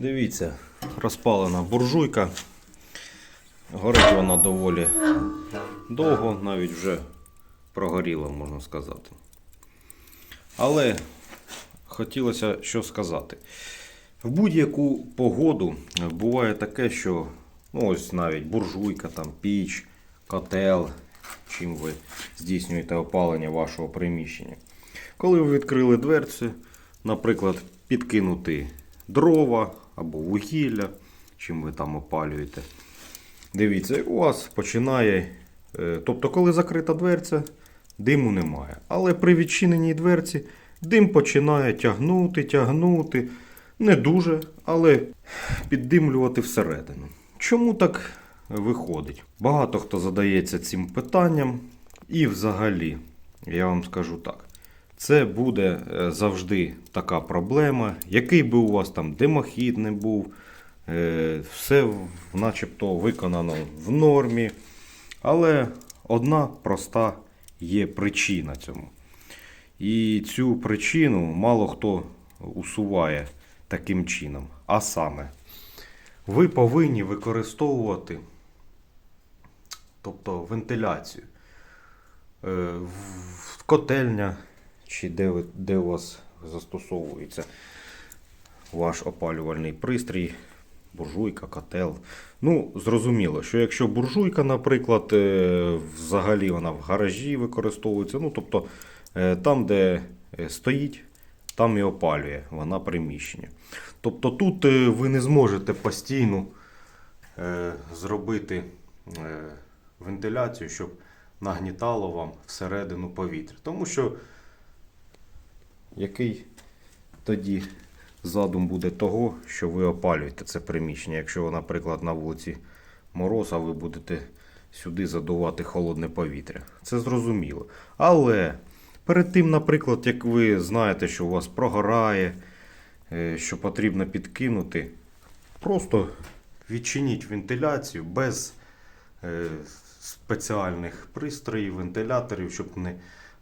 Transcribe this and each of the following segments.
Дивіться, розпалена буржуйка. Горить вона доволі довго, навіть вже прогоріла, можна сказати. Але хотілося що сказати. В будь-яку погоду буває таке, що ну, ось навіть буржуйка, там, піч, котел, чим ви здійснюєте опалення вашого приміщення. Коли ви відкрили дверці, наприклад, підкинути дрова або вугілля, чим ви там опалюєте. Дивіться, у вас починає. е, Тобто, коли закрита дверця, диму немає. Але при відчиненій дверці дим починає тягнути, тягнути. Не дуже, але піддимлювати всередину. Чому так виходить? Багато хто задається цим питанням. І взагалі, я вам скажу так. Це буде е, завжди така проблема. Який би у вас там димохід не був, е, все начебто виконано в нормі. Але одна проста є причина цьому. І цю причину мало хто усуває таким чином. А саме, ви повинні використовувати тобто вентиляцію. Е, Котельня, чи де, ви, де у вас застосовується ваш опалювальний пристрій, буржуйка, котел. Ну, зрозуміло, що якщо буржуйка, наприклад, е, взагалі вона в гаражі використовується, ну тобто е, там, де е, стоїть, там і опалює вона приміщення. Тобто тут ви не зможете постійно зробити вентиляцію, щоб нагнітало вам всередину повітря. Тому що який тоді задум буде того, що ви опалюєте це приміщення. Якщо, наприклад, на вулиці мороз, а ви будете сюди задувати холодне повітря. Це зрозуміло. Але перед тим, наприклад, як ви знаєте, що у вас прогорає, е, що потрібно підкинути, просто відчиніть вентиляцію без е, спеціальних пристроїв, вентиляторів, щоб не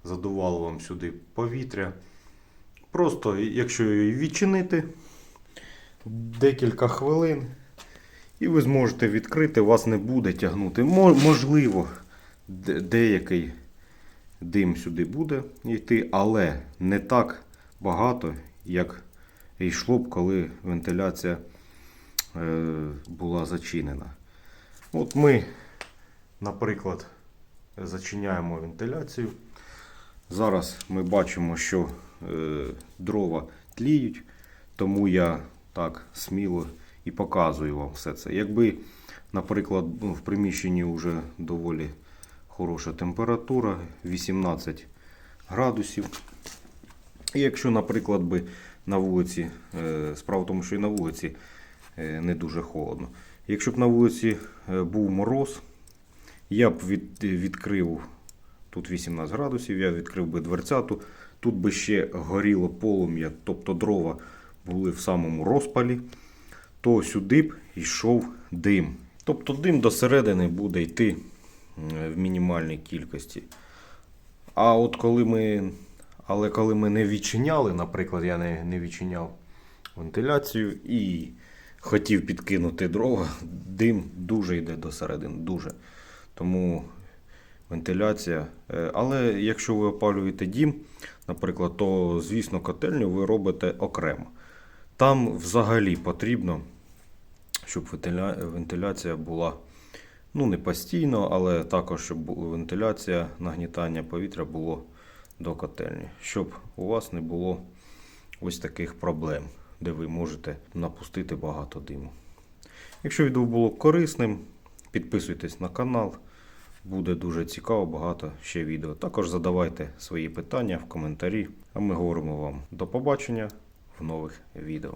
задувало вам сюди повітря. Просто, якщо її відчинити декілька хвилин, і ви зможете відкрити, вас не буде тягнути. Можливо, деякий дим сюди буде йти, але не так багато, як йшло б, коли вентиляція е, була зачинена. От ми, наприклад, зачиняємо вентиляцію. Зараз ми бачимо, що дрова тліють, тому я так сміло і показую вам все це. Якби, наприклад, ну, в приміщенні вже доволі хороша температура, 18 градусів. І якщо, наприклад, би на вулиці, е, справа в тому, що і на вулиці е, не дуже холодно. Якщо б на вулиці е, був мороз, я б від, відкрив тут 18 градусів, я відкрив би дверцяту, тут би ще горіло полум'я, тобто дрова були в самому розпалі, то сюди б йшов дим. Тобто дим до середини буде йти в мінімальній кількості. А от коли ми, але коли ми не відчиняли, наприклад, я не, не відчиняв вентиляцію і хотів підкинути дрова, дим дуже йде до середини, дуже. Тому вентиляція. Е, Але якщо ви опалюєте дім, наприклад, то, звісно, котельню ви робите окремо. Там взагалі потрібно, щоб вентиляція була ну, не постійно, але також, щоб вентиляція нагнітання повітря було до котельні, щоб у вас не було ось таких проблем, де ви можете напустити багато диму. Якщо відео було корисним, підписуйтесь на канал. Буде дуже цікаво, багато ще відео. Також задавайте свої питання в коментарі, а ми говоримо вам до побачення в нових відео.